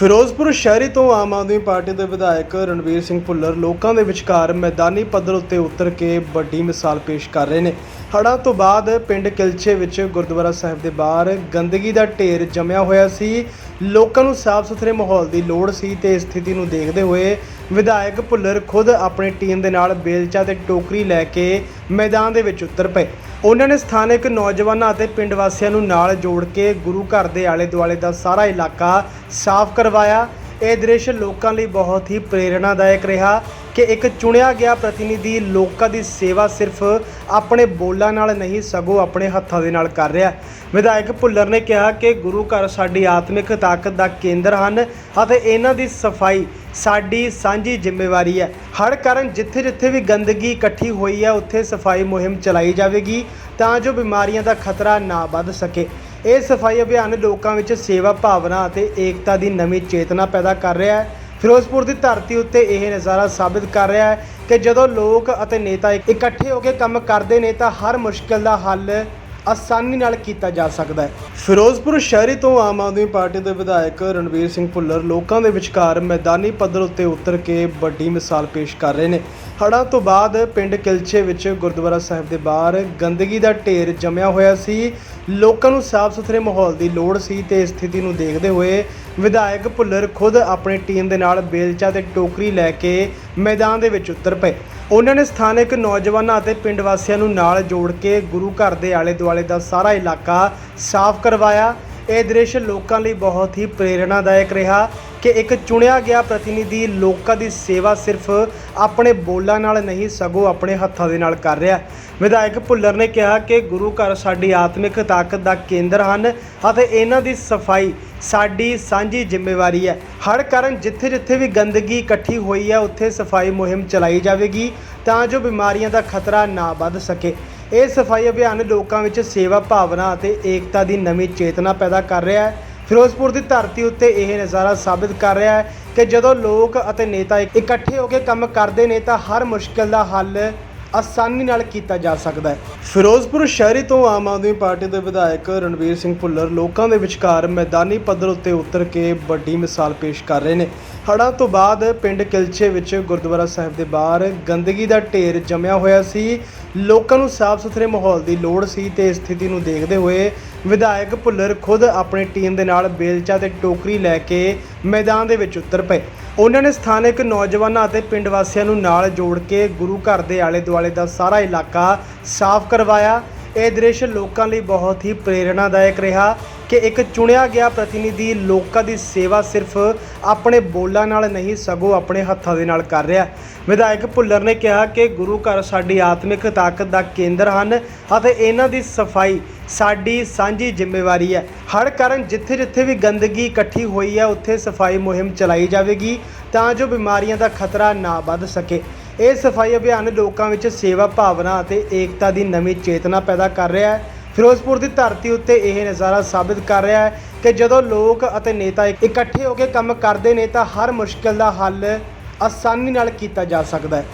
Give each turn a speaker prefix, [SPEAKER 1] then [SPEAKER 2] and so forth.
[SPEAKER 1] ਫਿਰੋਜ਼ਪੁਰ ਸ਼ਹਿਰੀ ਤੋਂ ਆਮ ਆਦਮੀ ਪਾਰਟੀ ਦੇ ਵਿਧਾਇਕ ਰਣਵੀਰ ਸਿੰਘ ਭੁੱਲਰ ਲੋਕਾਂ ਦੇ ਵਿਚਕਾਰ ਮੈਦਾਨੀ ਪੱਧਰ ਉੱਤੇ ਉਤਰ ਕੇ ਵੱਡੀ ਮਿਸਾਲ ਪੇਸ਼ ਕਰ ਰਹੇ ਨੇ। ਹੜ੍ਹਾਂ ਤੋਂ ਬਾਅਦ ਪਿੰਡ ਕਿਲਚੇ ਵਿੱਚ ਗੁਰਦੁਆਰਾ ਸਾਹਿਬ ਦੇ ਬਾਹਰ ਗੰਦਗੀ ਦਾ ਢੇਰ ਜਮਿਆ ਹੋਇਆ ਸੀ। ਲੋਕਾਂ ਨੂੰ ਸਾਫ਼ ਸੁਥਰੇ ਮਾਹੌਲ ਦੀ ਲੋੜ ਸੀ ਤੇ ਇਸ ਸਥਿਤੀ ਨੂੰ ਦੇਖਦੇ ਹੋਏ ਵਿਧਾਇਕ ਭੁੱਲਰ ਖੁਦ ਆਪਣੀ ਟੀਮ ਦੇ ਨਾਲ ਬੇਲਚਾ ਤੇ ਟੋਕਰੀ ਲੈ ਕੇ ਮੈਦਾਨ ਦੇ ਵਿੱਚ ਉਤਰ ਪਏ। ਉਹਨਾਂ ਨੇ ਸਥਾਨਕ ਨੌਜਵਾਨਾਂ ਅਤੇ ਪਿੰਡ ਵਾਸੀਆਂ ਨੂੰ ਨਾਲ ਜੋੜ ਕੇ ਗੁਰੂ ਘਰ ਦੇ ਆਲੇ ਦੁਆਲੇ ਦਾ ਸਾਰਾ ਇਲਾਕਾ ਸਾਫ਼ ਕਰਵਾਇਆ। ਇਹ ਦ੍ਰਿਸ਼ ਲੋਕਾਂ ਲਈ ਬਹੁਤ ਹੀ ਪ੍ਰੇਰਣਾਦਾਇਕ ਰਿਹਾ। ਕਿ ਇੱਕ ਚੁਣਿਆ ਗਿਆ ਪ੍ਰਤੀਨਿਧੀ ਲੋਕਾਂ ਦੀ ਸੇਵਾ ਸਿਰਫ ਆਪਣੇ ਬੋਲਾਂ ਨਾਲ ਨਹੀਂ, ਸਗੋਂ ਆਪਣੇ ਹੱਥਾਂ ਦੇ ਨਾਲ ਕਰ ਰਿਹਾ। ਵਿਧਾਇਕ ਭੁੱਲਰ ਨੇ ਕਿਹਾ ਕਿ ਗੁਰੂ ਘਰ ਸਾਡੀ ਆਤਮਿਕ ਤਾਕਤ ਦਾ ਕੇਂਦਰ ਹਨ ਅਤੇ ਇਹਨਾਂ ਦੀ ਸਫ਼ਾਈ ਸਾਡੀ ਸਾਂਝੀ ਜ਼ਿੰਮੇਵਾਰੀ ਹੈ। ਹਰ ਕਾਰਨ ਜਿੱਥੇ-ਜਿੱਥੇ ਵੀ ਗੰਦਗੀ ਇਕੱਠੀ ਹੋਈ ਹੈ, ਉੱਥੇ ਸਫ਼ਾਈ ਮੁਹਿੰਮ ਚਲਾਈ ਜਾਵੇਗੀ ਤਾਂ ਜੋ ਬਿਮਾਰੀਆਂ ਦਾ ਖਤਰਾ ਨਾ ਵੱਧ ਸਕੇ। ਇਹ ਸਫ਼ਾਈ ਅਭਿਆਨ ਲੋਕਾਂ ਵਿੱਚ ਸੇਵਾ ਭਾਵਨਾ ਅਤੇ ਏਕਤਾ ਦੀ ਨਵੀਂ ਚੇਤਨਾ ਪੈਦਾ ਕਰ ਰਿਹਾ ਹੈ। ਫਿਰੋਜ਼ਪੁਰ ਦੀ ਧਰਤੀ ਉੱਤੇ ਇਹ ਨਜ਼ਾਰਾ ਸਾਬਿਤ ਕਰ ਰਿਹਾ ਹੈ ਕਿ ਜਦੋਂ ਲੋਕ ਅਤੇ ਨੇਤਾ ਇਕੱਠੇ ਹੋ ਕੇ ਕੰਮ ਕਰਦੇ ਨੇ ਤਾਂ ਹਰ ਮੁਸ਼ਕਲ ਦਾ ਹੱਲ ਆਸਾਨੀ ਨਾਲ ਕੀਤਾ ਜਾ ਸਕਦਾ ਹੈ। ਫਿਰੋਜ਼ਪੁਰ ਸ਼ਹਿਰੀ ਤੋਂ ਆਮ ਆਦਮੀ ਪਾਰਟੀ ਦੇ ਵਿਧਾਇਕ ਰਣਵੀਰ ਸਿੰਘ ਭੁੱਲਰ ਲੋਕਾਂ ਦੇ ਵਿਚਕਾਰ ਮੈਦਾਨੀ ਪੱਧਰ ਉੱਤੇ ਉਤਰ ਕੇ ਵੱਡੀ ਮਿਸਾਲ ਪੇਸ਼ ਕਰ ਰਹੇ ਨੇ। ਹੜ੍ਹਾਂ ਤੋਂ ਬਾਅਦ ਪਿੰਡ ਕਿਲਚੇ ਵਿੱਚ ਗੁਰਦੁਆਰਾ ਸਾਹਿਬ ਦੇ ਬਾਹਰ ਗੰਦਗੀ ਦਾ ਢੇਰ ਜਮਿਆ ਹੋਇਆ ਸੀ। ਲੋਕਾਂ ਨੂੰ ਸਾਫ਼ ਸੁਥਰੇ ਮਾਹੌਲ ਦੀ ਲੋੜ ਸੀ ਤੇ ਸਥਿਤੀ ਨੂੰ ਦੇਖਦੇ ਹੋਏ ਵਿਧਾਇਕ ਭੁੱਲਰ ਖੁਦ ਆਪਣੀ ਟੀਮ ਦੇ ਨਾਲ ਬੇਲਚਾ ਤੇ ਟੋਕਰੀ ਲੈ ਕੇ ਮੈਦਾਨ ਦੇ ਵਿੱਚ ਉਤਰ ਪਏ। ਉਹਨਾਂ ਨੇ ਸਥਾਨਕ ਨੌਜਵਾਨਾਂ ਅਤੇ ਪਿੰਡ ਵਾਸੀਆਂ ਨੂੰ ਨਾਲ ਜੋੜ ਕੇ ਗੁਰੂ ਘਰ ਦੇ ਆਲੇ ਦੁਆਲੇ ਦਾ ਸਾਰਾ ਇਲਾਕਾ ਸਾਫ਼ ਕਰਵਾਇਆ। ਇਹ ਦ੍ਰਿਸ਼ ਲੋਕਾਂ ਲਈ ਬਹੁਤ ਹੀ ਪ੍ਰੇਰਣਾਦਾਇਕ ਰਿਹਾ। ਕਿ ਇੱਕ ਚੁਣਿਆ ਗਿਆ ਪ੍ਰਤੀਨਿਧੀ ਲੋਕਾਂ ਦੀ ਸੇਵਾ ਸਿਰਫ ਆਪਣੇ ਬੋਲਾਂ ਨਾਲ ਨਹੀਂ, ਸਗੋਂ ਆਪਣੇ ਹੱਥਾਂ ਦੇ ਨਾਲ ਕਰ ਰਿਹਾ ਵਿਧਾਇਕ ਭੁੱਲਰ ਨੇ ਕਿਹਾ ਕਿ ਗੁਰੂ ਘਰ ਸਾਡੀ ਆਤਮਿਕ ਤਾਕਤ ਦਾ ਕੇਂਦਰ ਹਨ ਅਤੇ ਇਹਨਾਂ ਦੀ ਸਫ਼ਾਈ ਸਾਡੀ ਸਾਂਝੀ ਜ਼ਿੰਮੇਵਾਰੀ ਹੈ। ਹਰ ਕਾਰਨ ਜਿੱਥੇ-ਜਿੱਥੇ ਵੀ ਗੰਦਗੀ ਇਕੱਠੀ ਹੋਈ ਹੈ, ਉੱਥੇ ਸਫ਼ਾਈ ਮੁਹਿੰਮ ਚਲਾਈ ਜਾਵੇਗੀ ਤਾਂ ਜੋ ਬਿਮਾਰੀਆਂ ਦਾ ਖਤਰਾ ਨਾ ਵੱਧ ਸਕੇ। ਇਹ ਸਫ਼ਾਈ ਅਭਿਆਨ ਲੋਕਾਂ ਵਿੱਚ ਸੇਵਾ ਭਾਵਨਾ ਅਤੇ ਏਕਤਾ ਦੀ ਨਵੀਂ ਚੇਤਨਾ ਪੈਦਾ ਕਰ ਰਿਹਾ ਹੈ। ਫਿਰੋਜ਼ਪੁਰ ਦੀ ਧਰਤੀ ਉੱਤੇ ਇਹ ਨਜ਼ਾਰਾ ਸਾਬਿਤ ਕਰ ਰਿਹਾ ਹੈ ਕਿ ਜਦੋਂ ਲੋਕ ਅਤੇ ਨੇਤਾ ਇਕੱਠੇ ਹੋ ਕੇ ਕੰਮ ਕਰਦੇ ਨੇ ਤਾਂ ਹਰ ਮੁਸ਼ਕਲ ਦਾ ਹੱਲ ਆਸਾਨੀ ਨਾਲ ਕੀਤਾ ਜਾ ਸਕਦਾ ਹੈ। ਫਿਰੋਜ਼ਪੁਰ ਸ਼ਹਿਰੀ ਤੋਂ ਆਮ ਆਦਮੀ ਪਾਰਟੀ ਦੇ ਵਿਧਾਇਕ ਰਣਵੀਰ ਸਿੰਘ ਭੁੱਲਰ ਲੋਕਾਂ ਦੇ ਵਿਚਕਾਰ ਮੈਦਾਨੀ ਪੱਧਰ ਉੱਤੇ ਉਤਰ ਕੇ ਵੱਡੀ ਮਿਸਾਲ ਪੇਸ਼ ਕਰ ਰਹੇ ਨੇ। ਹੜ੍ਹਾਂ ਤੋਂ ਬਾਅਦ ਪਿੰਡ ਕਿਲਚੇ ਵਿੱਚ ਗੁਰਦੁਆਰਾ ਸਾਹਿਬ ਦੇ ਬਾਹਰ ਗੰਦਗੀ ਦਾ ਢੇਰ ਜਮਿਆ ਹੋਇਆ ਸੀ। ਲੋਕਾਂ ਨੂੰ ਸਾਫ਼ ਸੁਥਰੇ ਮਾਹੌਲ ਦੀ ਲੋੜ ਸੀ ਤੇ ਸਥਿਤੀ ਨੂੰ ਦੇਖਦੇ ਹੋਏ ਵਿਧਾਇਕ ਭੁੱਲਰ ਖੁਦ ਆਪਣੀ ਟੀਮ ਦੇ ਨਾਲ ਬੇਲਚਾ ਤੇ ਟੋਕਰੀ ਲੈ ਕੇ ਮੈਦਾਨ ਦੇ ਵਿੱਚ ਉਤਰ ਪਏ। ਉਹਨਾਂ ਨੇ ਸਥਾਨਕ ਨੌਜਵਾਨਾਂ ਅਤੇ ਪਿੰਡ ਵਾਸੀਆਂ ਨੂੰ ਨਾਲ ਜੋੜ ਕੇ ਗੁਰੂ ਘਰ ਦੇ ਆਲੇ ਦੁਆਲੇ ਦਾ ਸਾਰਾ ਇਲਾਕਾ ਸਾਫ਼ ਕਰਵਾਇਆ। ਇਹ ਦ੍ਰਿਸ਼ ਲੋਕਾਂ ਲਈ ਬਹੁਤ ਹੀ ਪ੍ਰੇਰਣਾਦਾਇਕ ਰਿਹਾ। ਕਿ ਇੱਕ ਚੁਣਿਆ ਗਿਆ ਪ੍ਰਤੀਨਿਧੀ ਲੋਕਾਂ ਦੀ ਸੇਵਾ ਸਿਰਫ ਆਪਣੇ ਬੋਲਾਂ ਨਾਲ ਨਹੀਂ, ਸਗੋਂ ਆਪਣੇ ਹੱਥਾਂ ਦੇ ਨਾਲ ਕਰ ਰਿਹਾ ਵਿਧਾਇਕ ਭੁੱਲਰ ਨੇ ਕਿਹਾ ਕਿ ਗੁਰੂ ਘਰ ਸਾਡੀ ਆਤਮਿਕ ਤਾਕਤ ਦਾ ਕੇਂਦਰ ਹਨ ਅਤੇ ਇਹਨਾਂ ਦੀ ਸਫ਼ਾਈ ਸਾਡੀ ਸਾਂਝੀ ਜ਼ਿੰਮੇਵਾਰੀ ਹੈ। ਹਰ ਕਾਰਨ ਜਿੱਥੇ-ਜਿੱਥੇ ਵੀ ਗੰਦਗੀ ਇਕੱਠੀ ਹੋਈ ਹੈ, ਉੱਥੇ ਸਫ਼ਾਈ ਮੁਹਿੰਮ ਚਲਾਈ ਜਾਵੇਗੀ ਤਾਂ ਜੋ ਬਿਮਾਰੀਆਂ ਦਾ ਖਤਰਾ ਨਾ ਵੱਧ ਸਕੇ। ਇਹ ਸਫ਼ਾਈ ਅਭਿਆਨ ਲੋਕਾਂ ਵਿੱਚ ਸੇਵਾ ਭਾਵਨਾ ਅਤੇ ਏਕਤਾ ਦੀ ਨਵੀਂ ਚੇਤਨਾ ਪੈਦਾ ਕਰ ਰਿਹਾ ਹੈ। ਫਿਰੋਜ਼ਪੁਰ ਦੀ ਧਰਤੀ ਉੱਤੇ ਇਹ ਨਜ਼ਾਰਾ ਸਾਬਿਤ ਕਰ ਰਿਹਾ ਹੈ ਕਿ ਜਦੋਂ ਲੋਕ ਅਤੇ ਨੇਤਾ ਇਕੱਠੇ ਹੋ ਕੇ ਕੰਮ ਕਰਦੇ ਨੇ ਤਾਂ ਹਰ ਮੁਸ਼ਕਲ ਦਾ ਹੱਲ ਆਸਾਨੀ ਨਾਲ ਕੀਤਾ ਜਾ ਸਕਦਾ ਹੈ।